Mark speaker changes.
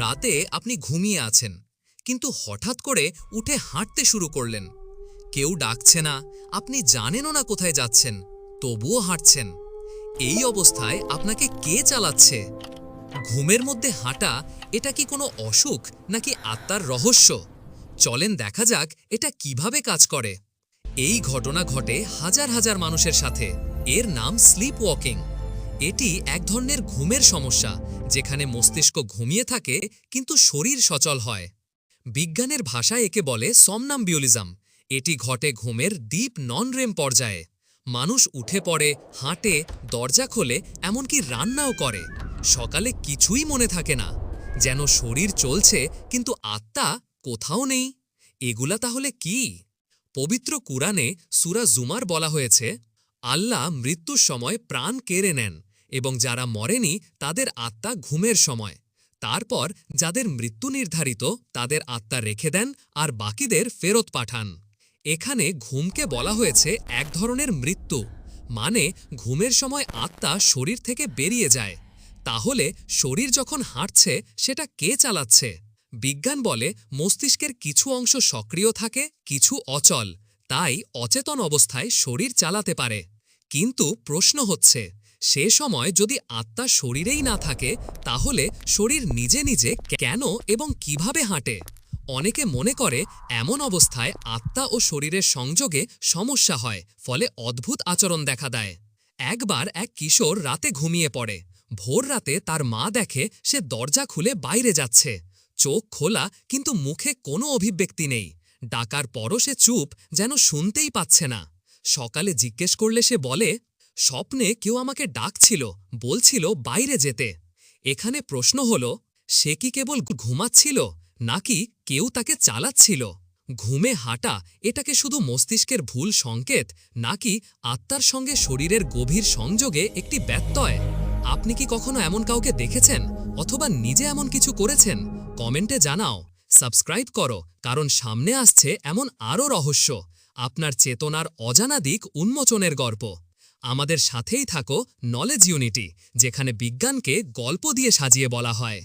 Speaker 1: রাতে আপনি ঘুমিয়ে আছেন, কিন্তু হঠাৎ করে উঠে হাঁটতে শুরু করলেন। কেউ ডাকছে না, আপনি জানেনও না কোথায় যাচ্ছেন, তবুও হাঁটছেন। এই অবস্থায় আপনাকে কে চালাচ্ছে? ঘুমের মধ্যে হাঁটা, এটা কি কোনো অসুখ নাকি আত্মার রহস্য? চলেন দেখা যাক এটা কীভাবে কাজ করে। এই ঘটনা ঘটে হাজার হাজার মানুষের সাথে। এর নাম স্লিপ ওয়াকিং এটি এক ধরনের ঘুমের সমস্যা যেখানে মস্তিষ্ক ঘুমিয়ে থাকে, কিন্তু শরীর সচল হয়। বিজ্ঞানের ভাষায় একে বলে সমনাম্বিউলিজম এটি ঘটে ঘুমের ডিপ নন রেম পর্যায়ে। মানুষ উঠে পড়ে, হাঁটে, দরজা খোলে, এমনকি রান্নাও করে। সকালে কিছুই মনে থাকে না। যেন শরীর চলছে, কিন্তু আত্মা কোথাও নেই। এগুলা তাহলে কি? পবিত্র কুরআনে সুরা জুমার বলা হয়েছে, আল্লাহ মৃত্যুর সময় প্রাণ কেড়ে নেন। এবং যারা মরেনি, তাদের আত্মা ঘুমের সময়। তারপর যাদের মৃত্যু নির্ধারিত, তাদের আত্মা রেখে দেন আর বাকিদের ফেরত পাঠান। এখানে ঘুমকে বলা হয়েছে এক ধরনের মৃত্যু মানে ঘুমের সময় আত্মা শরীর থেকে বেরিয়ে যায়। তাহলে শরীর যখন হাঁটছে, সেটা কে চালাচ্ছে? বিজ্ঞান বলে মস্তিষ্কের কিছু অংশ সক্রিয় থাকে, কিছু অচল, তাই অচেতন অবস্থায় শরীর চালাতে পারে। কিন্তু প্রশ্ন হচ্ছে সে সময় যদি আত্মা শরীরেই না থাকে, তাহলে শরীর নিজে নিজে কেন এবং কীভাবে হাঁটে? অনেকে মনে করে এমন অবস্থায় আত্মা ও শরীরের সংযোগে সমস্যা হয়, ফলে অদ্ভুত আচরণ দেখা দেয়। একবার এক কিশোর রাতে ঘুমিয়ে পড়ে। ভোর রাতে তার মা দেখে সে দরজা খুলে বাইরে যাচ্ছে। চোখ খোলা, কিন্তু মুখে কোনো অভিব্যক্তি নেই। ডাকার পরও সে চুপ, যেন শুনতেই পাচ্ছে না। সকালে জিজ্ঞেস করলে সে বলে স্বপ্নে কেউ আমাকে ডাকছিল, বলছিল বাইরে যেতে। এখানে প্রশ্ন হল, সে কি কেবল ঘুমাচ্ছিল, নাকি কেউ তাকে চালাচ্ছিল? ঘুমে হাঁটা, এটাকে শুধু মস্তিষ্কের ভুল সংকেত, নাকি আত্মার সঙ্গে শরীরের গভীর সংযোগে একটি ব্যত্যয়? আপনি কি কখনো এমন কাউকে দেখেছেন, অথবা নিজে এমন কিছু করেছেন? কমেন্টে জানাও। সাবস্ক্রাইব করো, কারণ সামনে আসছে এমন আরও রহস্য। আপনার চেতনার অজানা দিক উন্মোচনের গল্প। আমাদের সাথেই থাকো নলেজ ইউনিটি যেখানে বিজ্ঞানকে গল্প দিয়ে সাজিয়ে বলা হয়।